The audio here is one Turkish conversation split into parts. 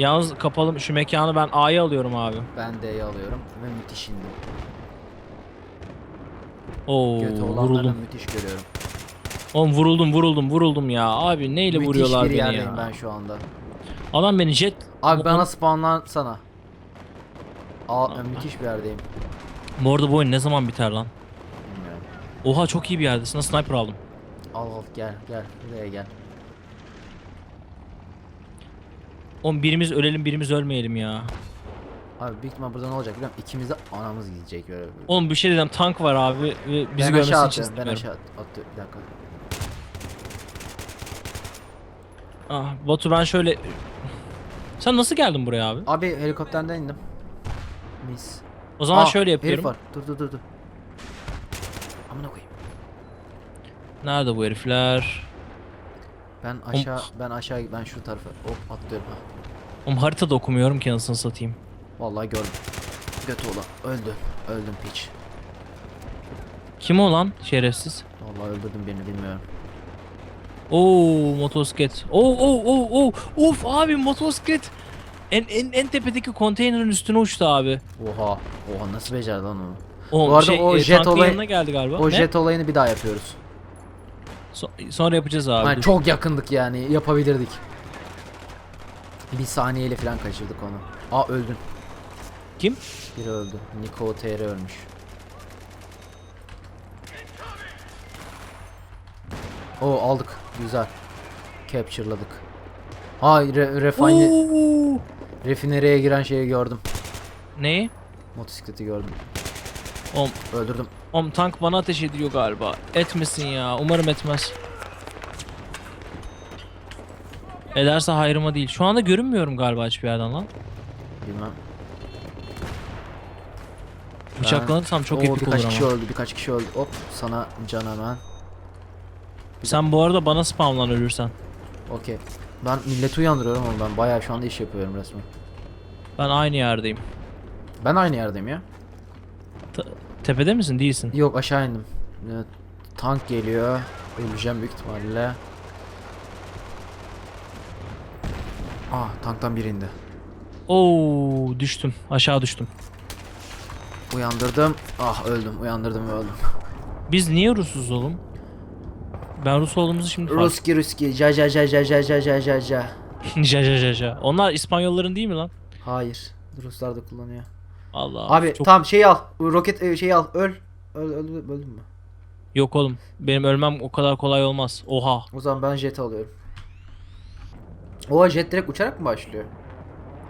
Yalnız kapalı şu mekanı ben A'ya alıyorum abi. Ben D'yi alıyorum ve müthiş indim. Oo Kötü olanları vuruldum. müthiş görüyorum. Oğlum vuruldum vuruldum vuruldum ya. Abi neyle müthiş vuruyorlar bir beni yerdeyim ya. ben şu anda. Adam beni jet... Abi bana spawnlan sana. Aa, müthiş bir yerdeyim. Bu arada bu oyun ne zaman biter lan? Bilmiyorum. Oha çok iyi bir yerdesin. Sniper aldım. Al al gel gel buraya gel. Oğlum birimiz ölelim birimiz ölmeyelim ya. Abi büyük ihtimal burada ne olacak biliyor musun? İkimiz de anamız gidecek böyle. Oğlum bir şey dedim tank var abi ve bizi ben aşağı için atıyorum ben istemiyorum. aşağı at- bir dakika. Ah, Batu ben şöyle... Sen nasıl geldin buraya abi? Abi helikopterden indim. Mis. O zaman Aa, şöyle Herif yapıyorum. var. Dur dur dur dur. Amına koyayım. Nerede bu herifler? Ben aşağı ben aşağı ben şu tarafa hop atlıyorum ha. Oğlum haritada okumuyorum ki anasını satayım. Vallahi gördüm. Götü ola. Öldü. Öldüm piç. Kim o lan şerefsiz? Vallahi öldürdüm birini bilmiyorum. Oo motosiklet. Oo oo oo oo. Uf abi motosiklet. En, en, en tepedeki konteynerin üstüne uçtu abi. Oha. Oha nasıl becerdi lan onu? Oğlum, Bu arada şey, o e, jet tankın olayı- yanına geldi galiba. O Ne? jet olayını bir daha yapıyoruz. So- sonra yapacağız abi. Dur. çok yakındık yani yapabilirdik. Bir saniyeyle falan kaçırdık onu. Aa öldün. Kim? Biri öldü. Niko TR ölmüş. Oo aldık. Güzel. Capture'ladık. Ha re refine Oo. refineriye giren şeyi gördüm. Neyi? Motosikleti gördüm. Oğlum, Öldürdüm. Oğlum tank bana ateş ediyor galiba. Etmesin ya. Umarım etmez. Ederse hayrıma değil. Şu anda görünmüyorum galiba hiçbir yerden lan. Bilmem. Bıçaklanırsam çok Oo, epik birkaç olur kişi ama. öldü. Birkaç kişi öldü. Hop sana can hemen. Sen bu arada bana spamlan ölürsen. Okey. Ben milleti uyandırıyorum ama ben bayağı şu anda iş yapıyorum resmen. Ben aynı yerdeyim. Ben aynı yerdeyim ya. Ta- tepede misin? Değilsin. Yok aşağı indim. Evet, tank geliyor. Öleceğim büyük ihtimalle. Ah tanktan biri indi. Oo düştüm. Aşağı düştüm. Uyandırdım. Ah öldüm. Uyandırdım ve öldüm. Biz niye Rusuz oğlum? Ben Rus olduğumuzu şimdi fark Ruski Ruski. Ja ja ja ja ja ja ja ja ja. ja ja ja ja. Onlar İspanyolların değil mi lan? Hayır. Ruslar da kullanıyor. Allah. Abi çok... tamam şey al. Roket e, şeyi al. Öl. Öl öl öldün mü? Yok oğlum. Benim ölmem o kadar kolay olmaz. Oha. O zaman ben jet alıyorum. O jet direkt uçarak mı başlıyor?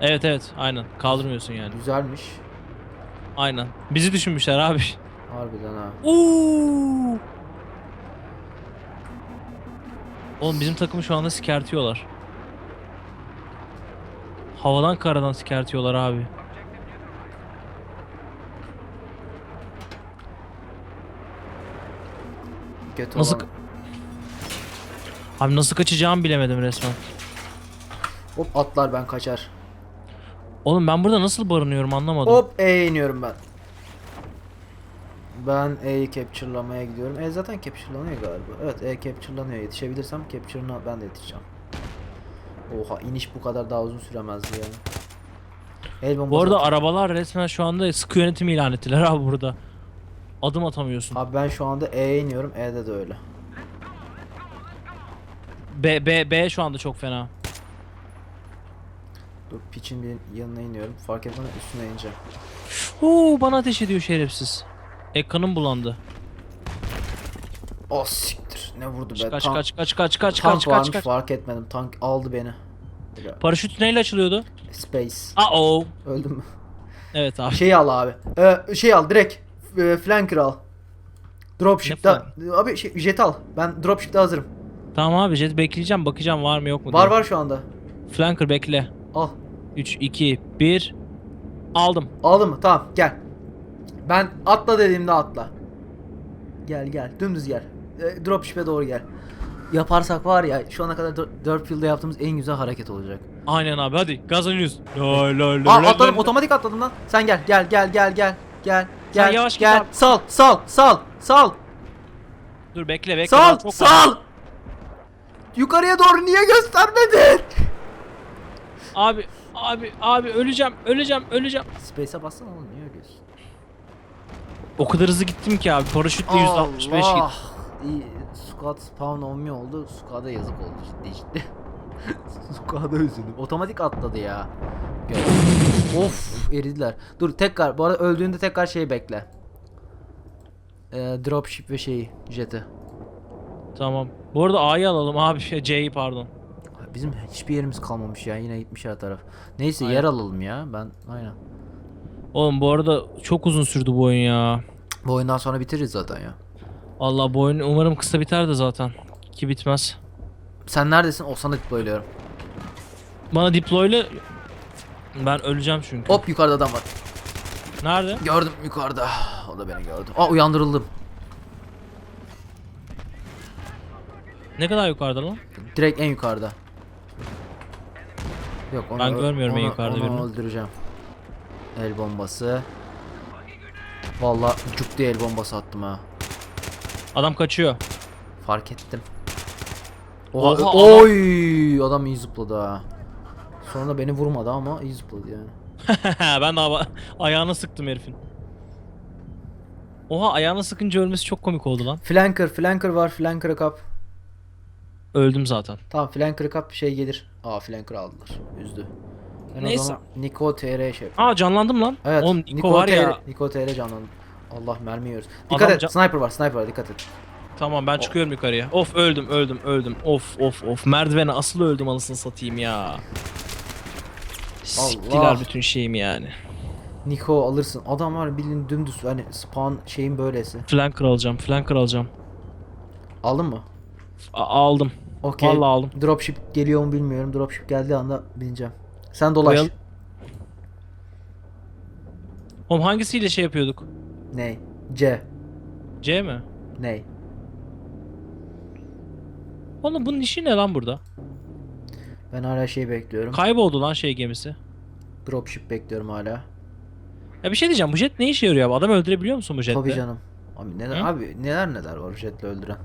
Evet evet aynen. Kaldırmıyorsun yani. Güzelmiş. Aynen. Bizi düşünmüşler abi. Harbiden ha. Oo. Oğlum bizim takımı şu anda sikertiyorlar. Havadan karadan sikertiyorlar abi. Kötü Nasıl olan. Abi nasıl kaçacağımı bilemedim resmen. Hop atlar ben kaçar. Oğlum ben burada nasıl barınıyorum anlamadım. Hop E'ye iniyorum ben. Ben E'yi capture'lamaya gidiyorum. E zaten capture'lanıyor galiba. Evet E capture'lanıyor. Yetişebilirsem capture'ına ben de yetişeceğim. Oha iniş bu kadar daha uzun süremezdi yani. El bombası Bu arada arabalar resmen şu anda sıkı yönetim ilan ettiler abi burada. Adım atamıyorsun. Abi ben şu anda E'ye iniyorum. E'de de öyle. B, B, B şu anda çok fena. Dur piçin bir yanına iniyorum. Fark etmeden üstüne ineceğim. Oo bana ateş ediyor şerefsiz. Ekranım bulandı. Oh siktir. Ne vurdu be. Kaç Tank- kaç kaç kaç kaç tank kaç kaç kaç. fark etmedim. Tank aldı beni. Paraşüt neyle açılıyordu? Space. Aa o. Öldüm mü? Evet abi. Şey al abi. Ee, şey al direkt. E, flanker al. Dropship'ta. Abi şey, jet al. Ben dropship'ta hazırım. Tamam abi jet bekleyeceğim bakacağım var mı yok mu Var diye. var şu anda. Flanker bekle. Al. 3 2 1 aldım. Aldın mı? Tamam gel. Ben atla dediğimde atla. Gel gel. Dümdüz gel. E, dropship'e doğru gel. Yaparsak var ya şu ana kadar 4 yılda yaptığımız en güzel hareket olacak. Aynen abi hadi gazlanıyoruz. Aa atladım otomatik atladım lan. Sen gel gel gel gel gel. Gel Sen gel yavaş git gel. abi. Sal sal sal sal. Dur bekle bekle. Sal çok var. sal. Yukarıya doğru niye göstermedin? Abi abi abi öleceğim öleceğim öleceğim. Space'e bassana oğlum niye ölüyorsun? O kadar hızlı gittim ki abi paraşütle 165 Allah! git. İyi, squad spawn olmuyor oldu. Squad'a yazık oldu ciddi ciddi. Squad'a üzüldüm. Otomatik atladı ya. Gör. Of eridiler. Dur tekrar bu arada öldüğünde tekrar şeyi bekle. Ee, dropship ve şeyi jeti. Tamam. Bu arada A'yı alalım abi şey C'yi pardon. Bizim hiçbir yerimiz kalmamış ya. Yine gitmiş her taraf. Neyse Aynen. yer alalım ya. Ben aynen. Oğlum bu arada çok uzun sürdü bu oyun ya. Bu oyundan sonra bitiririz zaten ya. Allah bu oyun umarım kısa biter de zaten. Ki bitmez. Sen neredesin? O sana deployluyorum. Bana deploy'la ben öleceğim çünkü. Hop yukarıda adam var. Nerede? Gördüm yukarıda. O da beni gördü. Aa uyandırıldım. Ne kadar yukarıda lan? Direkt en yukarıda. Yok onu Ben görmüyorum en onu- yukarıda onu birini. öldüreceğim. El bombası. Vallahi cuk diye el bombası attım ha. Adam kaçıyor. Fark ettim. Oha, Oha, oy adam iyi zıpladı ha. Sonra beni vurmadı ama iyi zıpladı yani. ben de aba- ayağına sıktım herifin. Oha ayağına sıkınca ölmesi çok komik oldu lan. Flanker, flanker var, flanker'ı kap. Öldüm zaten. Tamam flanker'ı kap şey gelir. Aa flanker aldılar. Üzdü. Ben Neyse. o zaman Niko TR şey. Aa canlandım lan. Evet. Oğlum Niko, var TR, ya. Niko TR canlandı. Allah mermi yiyoruz. Dikkat Adam et. can- Sniper var. Sniper var. Dikkat et. Tamam ben çıkıyorum yukarıya. Of öldüm öldüm öldüm. Of of of. Merdivene asıl öldüm anasını satayım ya. Siktiler bütün şeyimi yani. Niko alırsın. Adam var bildiğin dümdüz hani spawn şeyin böylesi. Flanker alacağım. Flanker alacağım. Aldın mı? A- aldım. Okey. Vallahi aldım. Dropship geliyor mu bilmiyorum. Dropship geldiği anda bineceğim. Sen dolaş. Koyalım. Oğlum hangisiyle şey yapıyorduk? Ney? C. C mi? Ney? Oğlum bunun işi ne lan burada? Ben hala şey bekliyorum. Kayboldu lan şey gemisi. Dropship bekliyorum hala. Ya bir şey diyeceğim bu jet ne işe yarıyor abi? Adam öldürebiliyor musun bu jetle? Tabii canım. Abi neler Hı? abi neler neler var jetle öldüren.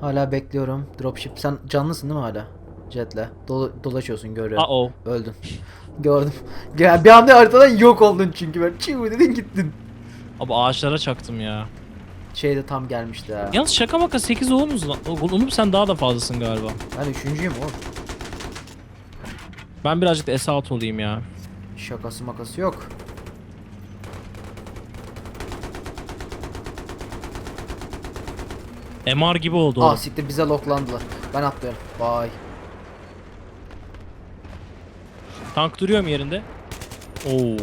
Hala bekliyorum. Dropship sen canlısın değil mi hala? Jetle. Dolu- dolaşıyorsun görüyorum. Aa o. Öldün. Gördüm. Bir anda haritadan yok oldun çünkü ben. Çiğ dedin gittin. Abi ağaçlara çaktım ya. Şey de tam gelmişti ha. Yalnız şaka maka 8 oğlumuz lan. Oğlum sen daha da fazlasın galiba. Ben üçüncüyüm oğlum. Ben birazcık da S6 olayım ya. Şakası makası yok. MR gibi oldu Aa oğlum. siktir bize loklandılar. Ben atlıyorum. Bye. Tank duruyor mu yerinde? Oo.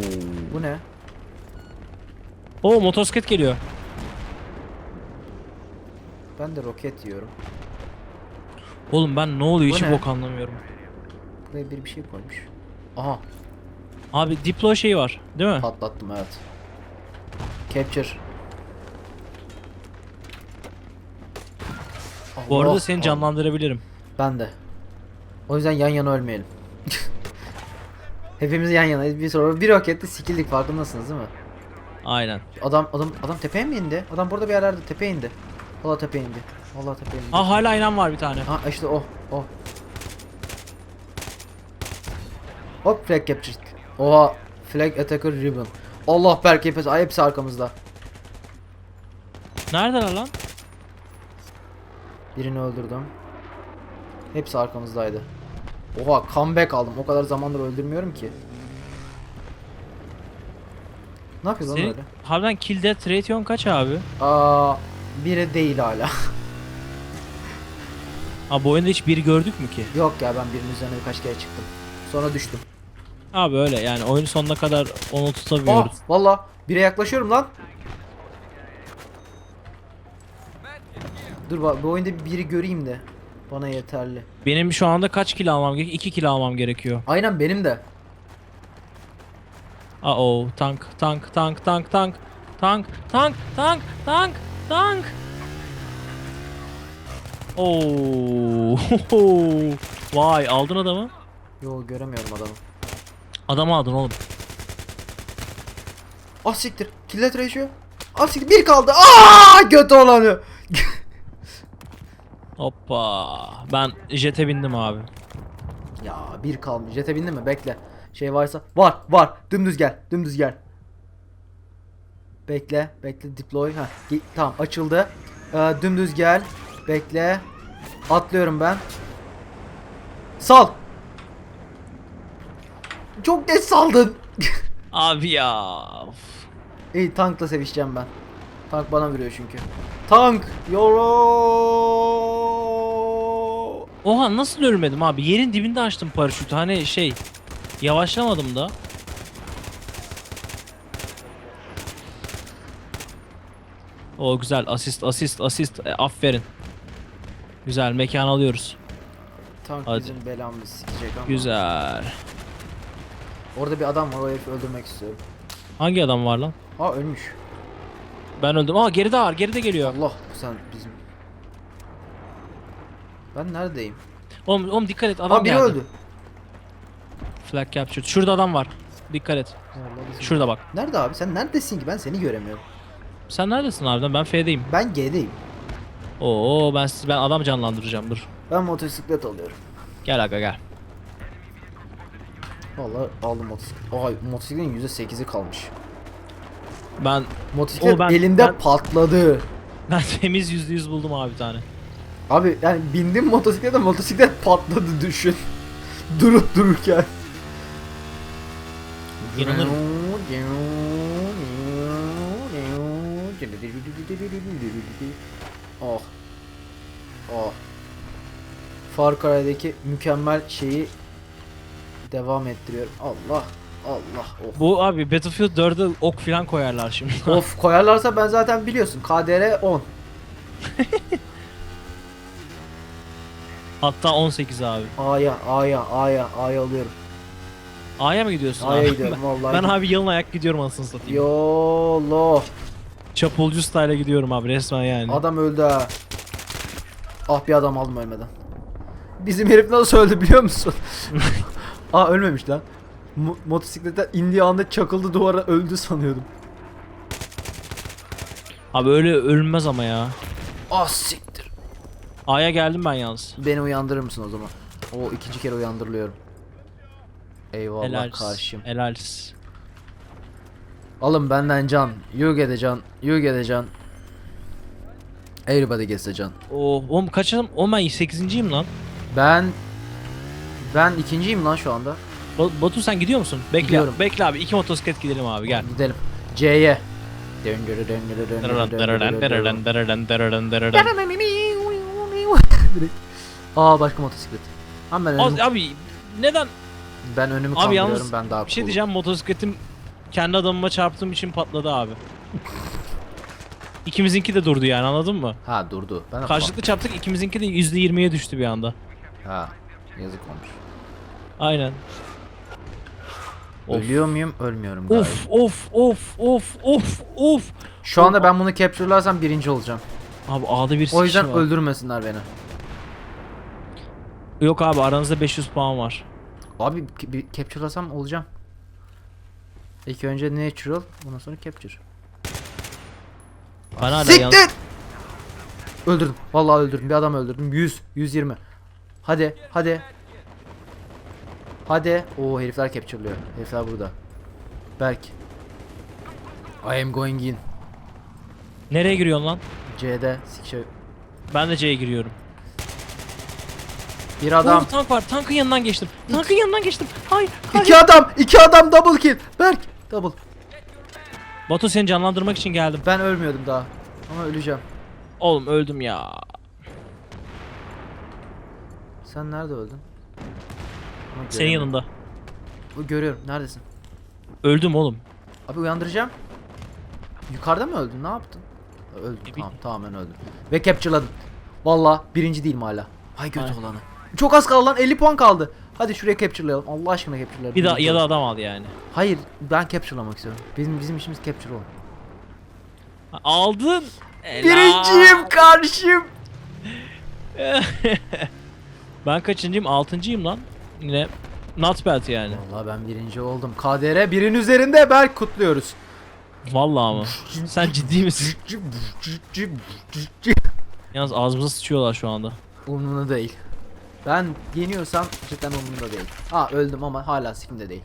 Bu ne? Oo motosiklet geliyor. Ben de roket yiyorum. Oğlum ben ne oluyor Bu hiç ne? bok anlamıyorum. Buraya biri bir şey koymuş. Aha Abi deploy şeyi var değil mi? patlattım evet. Capture. Bu arada Allah seni Allah. canlandırabilirim. Ben de. O yüzden yan yana ölmeyelim. Hepimiz yan yanayız. Bir sonra bir rokette sikildik farkındasınız değil mi? Aynen. Adam adam adam tepeye mi indi? Adam burada bir yerlerde tepeye indi. Valla tepeye indi. Valla tepeye indi. Aa hala inen var bir tane. Ha işte o o. Hop flag captured. Oha flag attacker ribbon. Allah belki hepsi, ay hepsi arkamızda. Neredeler lan? Birini öldürdüm. Hepsi arkamızdaydı. Oha comeback aldım. O kadar zamandır öldürmüyorum ki. Ne yapıyor lan Senin öyle? harbiden kill death ratio'n kaç abi? Aa, biri değil hala. Abi bu oyunda hiç biri gördük mü ki? Yok ya ben birinin üzerine birkaç kere çıktım. Sonra düştüm. Abi öyle yani oyun sonuna kadar onu Aa tutamıyoruz. valla bire yaklaşıyorum lan. Dur bak bu oyunda bir biri göreyim de. Bana yeterli. Benim şu anda kaç kill almam gerekiyor? 2 kill almam gerekiyor. Aynen benim de. Aa o tank tank tank tank tank tank tank tank tank tank. Oo. Vay aldın adamı. Yo göremiyorum adamı. Adamı aldın oğlum. Ah siktir. Killet ratio. Ah siktir bir kaldı. Aa göt olanı. Hoppa. Ben jete bindim abi. Ya bir kalmış. Jete bindin mi? Bekle. Şey varsa. Var var. Dümdüz gel. Dümdüz gel. Bekle. Bekle. Deploy. Ha. Tamam açıldı. Ee, dümdüz gel. Bekle. Atlıyorum ben. Sal. Çok geç saldın. Abi ya. İyi tankla sevişeceğim ben. Tank bana vuruyor çünkü. Tank. Yoro. Oha nasıl ölmedim abi? Yerin dibinde açtım paraşütü. Hani şey yavaşlamadım da. O güzel. Asist, asist, asist. E, aferin. Güzel. Mekan alıyoruz. Tank Hadi. bizim belamızı sikecek ama. Güzel. Orada bir adam var o herifi öldürmek istiyorum. Hangi adam var lan? Aa ölmüş. Ben öldüm. Aa geride var. Geride geliyor. Allah sen bizim. Ben neredeyim? Oğlum, oğlum dikkat et. Adam Aa biri geldi. öldü. Flag captured. Şurada adam var. Dikkat et. Şurada bak. Nerede abi? Sen neredesin ki? Ben seni göremiyorum. Sen neredesin harbiden? Ben F'deyim. Ben G'deyim. Oo ben ben adam canlandıracağım dur. Ben motosiklet alıyorum. Gel aga gel. Vallahi aldım motosiklet. Ay motosikletin %8'i kalmış. Ben Motosiklet Oo, ben- elimde ben- patladı. ben temiz yüzde yüz buldum abi bir tane. Abi yani bindim motosiklete motosiklet patladı düşün. Durup dururken. İnanırım. Oh. Oh. Far Cry'deki mükemmel şeyi devam ettiriyorum. Allah. Allah. Oh. Bu abi Battlefield 4'e ok falan koyarlar şimdi. of koyarlarsa ben zaten biliyorsun. KDR 10. Hatta 18 abi. A'ya, A'ya, A'ya, A'ya alıyorum. A'ya mı gidiyorsun A'ya abi? gidiyorum vallahi. Ben abi yalın ayak gidiyorum anasını satayım. Yolo. Çapulcu style'a gidiyorum abi resmen yani. Adam öldü ha. Ah bir adam aldım ölmeden. Bizim herif nasıl öldü biliyor musun? Aa ölmemiş lan. Mo- motosikletten indiği anda çakıldı duvara öldü sanıyordum. Abi öyle ölünmez ama ya. Ah siktir. A'ya geldim ben yalnız. Beni uyandırır mısın o zaman? O ikinci kere uyandırılıyorum. Eyvallah Helal. karşım. Helal. Alın benden can. You get a can. You get a can. Everybody gets a can. Oo, oğlum kaçalım? Oğlum ben 8.yim lan. Ben... Ben ikinciyim lan şu anda. Ba- Batu sen gidiyor musun? Bekle. Gidiyorum. Bekle abi. iki motosiklet gidelim abi gel. Gidelim. C'ye. Direkt. Aa başka motosiklet. Ama ben önümü, abi neden? ben önümü Abi kandırıyorum yalnız ben daha bir şey cool'um. diyeceğim motosikletim kendi adamıma çarptığım için patladı abi. İkimizinki de durdu yani anladın mı? Ha durdu. Ben Karşılıklı çarptık ikimizinki de %20'ye düştü bir anda. Ha yazık olmuş. Aynen. Of. Ölüyor muyum? Ölmüyorum galiba. Of of of of of of. Şu anda ben bunu capture'larsam birinci olacağım. Abi A'da bir O yüzden sıkışma var. öldürmesinler beni. Yok abi aranızda 500 puan var. Abi bir capture'lasam olacağım. İlk önce natural, ondan sonra capture. Ben hala Siktir! Öldürdüm. Vallahi öldürdüm. Bir adam öldürdüm. 100, 120. Hadi, hadi. Hadi. Oo herifler capture'lıyor. Herifler burada. Berk. I am going in. Nereye giriyorsun lan? C'de sikşe. Ben de C'ye giriyorum. Bir adam. Oo, tank var. Tankın yanından geçtim. Tankın yanından geçtim. Hayır. hayır. İki adam. iki adam double kill. Berk. Double. Batu seni canlandırmak için geldim. Ben ölmüyordum daha. Ama öleceğim. Oğlum öldüm ya. Sen nerede öldün? Ama Senin göremiyorum. yanında. O, Görüyorum. Neredesin? Öldüm oğlum. Abi uyandıracağım. Yukarıda mı öldün? Ne yaptın? Öldüm. Tamam, tamamen öldüm. Ve capture'ladım. Valla birinci değilim hala. Hay kötü Ay. olanı. Çok az kaldı lan 50 puan kaldı. Hadi şuraya capture'layalım. Allah aşkına capture'layalım. Bir daha ya da adam al yani. Hayır ben capture'lamak istiyorum. Bizim bizim işimiz capture olun. Aldın. Helal. Birinciyim karşım. ben kaçıncıyım? Altıncıyım lan. Yine not bad yani. Valla ben birinci oldum. KDR birin üzerinde Berk kutluyoruz. Vallahi ama. Sen ciddi misin? Yalnız ağzımıza sıçıyorlar şu anda. Umurumda değil. Ben yeniyorsam cidden umurumda değil. Ha öldüm ama hala sikimde değil.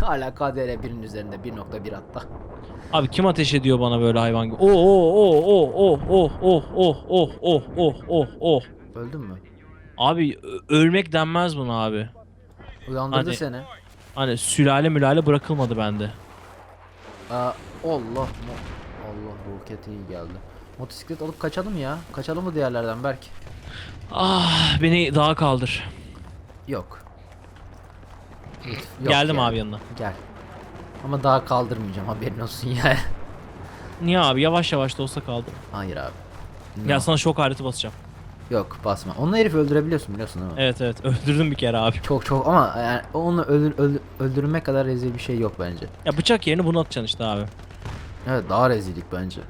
hala KDR 1'in üzerinde 1.1 hatta. Abi kim ateş ediyor bana böyle hayvan gibi? Oh oh oh oh oh oh oh oh oh oh oh oh oh. Öldün mü? Abi ölmek denmez buna abi. Uyandırdı Hadi. seni. Hani sülale mülale bırakılmadı bende. Aa, Allah Allah roket iyi geldi. Motosiklet alıp kaçalım ya. Kaçalım mı diğerlerden Berk? Ah beni dağa kaldır. Yok. Yok Geldim yani. abi yanına. Gel. Ama daha kaldırmayacağım haberin olsun yani. Niye abi yavaş yavaş da olsa kaldım. Hayır abi. Ya No. sana şok aleti basacağım. Yok basma. Onunla herif öldürebiliyorsun biliyorsun değil mi? Evet evet öldürdüm bir kere abi. Çok çok ama yani onu öldür, öldür- öldürmek kadar rezil bir şey yok bence. Ya bıçak yerine bunu atacaksın işte abi. Evet daha rezillik bence.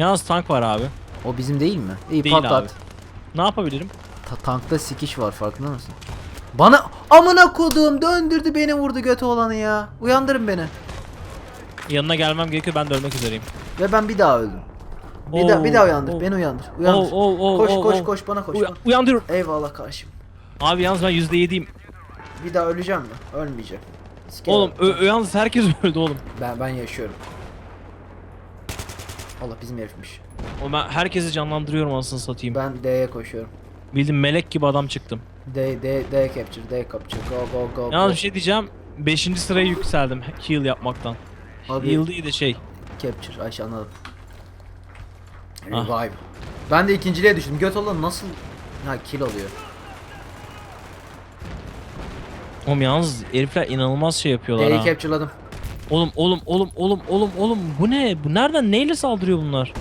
Yalnız tank var abi. O bizim değil mi? İyi Değil patlat. abi. Ne yapabilirim? Ta- tankta sikiş var farkında mısın? Bana amına koduğum döndürdü beni vurdu götü olanı ya. Uyandırın beni. Yanına gelmem gerekiyor ben de ölmek üzereyim. Ve ben bir daha öldüm. Bir daha bir daha uyandır. Beni uyandır. Uyandır. Oo, oo, oo, koş oo, koş oo. koş bana koş. Uya- uyandırıyorum. Eyvallah kardeşim. Abi yalnız ben %7'yim. Bir daha öleceğim mi? Ölmeyeceğim. Sikerim. Oğlum ö- ö- yalnız herkes öldü oğlum. ben ben yaşıyorum. Allah bizim herifmiş. Oğlum ben herkesi canlandırıyorum anasını satayım. Ben D'ye koşuyorum. Bildim melek gibi adam çıktım. D D D capture, D capture. Go go go. Yalnız bir şey diyeceğim. 5. sıraya yükseldim heal yapmaktan. Abi- Heal değil de şey. Capture Ayşe anladım. Ah. Revive. Ben de ikinciliğe düştüm. Göt olan nasıl ha kill alıyor. Oğlum yalnız herifler inanılmaz şey yapıyorlar D'yi ha. capture'ladım. Oğlum oğlum oğlum oğlum oğlum oğlum bu ne? Bu nereden neyle saldırıyor bunlar?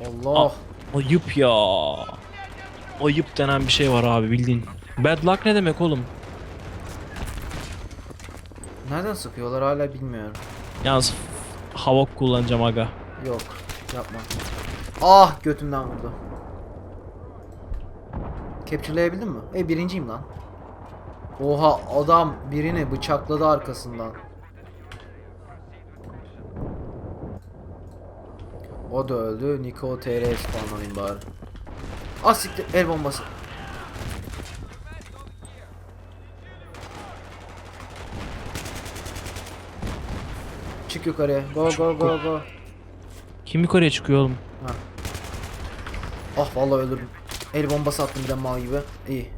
Allah. Ah. Ayıp ya. Ayıp denen bir şey var abi bildiğin. Bad luck ne demek oğlum? Nereden sıkıyorlar hala bilmiyorum. Yalnız havok kullanacağım aga. Yok. Yapma. Ah götümden vurdu. Capture'layabildin mi? E birinciyim lan. Oha adam birini bıçakladı arkasından. O da öldü. Niko TR spawnlanayım bari. Ah siktir el bombası. Çık yukarıya. Go go go go. Kim yukarıya çıkıyor oğlum? Ah vallahi öldürdüm. El bombası attım bir de mal gibi. İyi.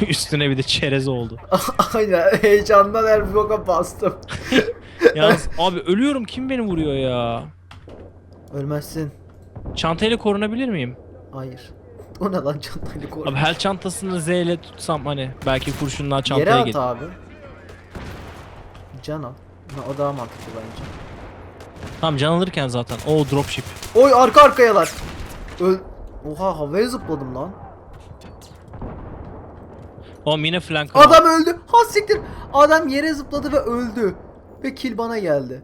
Üstüne bir de çerez oldu. Aynen heyecandan her boka bastım. Yalnız abi ölüyorum kim beni vuruyor ya? Ölmezsin. Çantayla korunabilir miyim? Hayır. O ne lan çantayla koy. Abi her çantasını Z ile tutsam hani belki kurşunlar Yere çantaya at abi. Can al. Ha, o daha mantıklı bence. Tamam can alırken zaten. O dropship. Oy arka arkayalar. Öl... Oha havaya zıpladım lan. Oğlum yine flank. Adam öldü. Ha siktir. Adam yere zıpladı ve öldü. Ve kill bana geldi.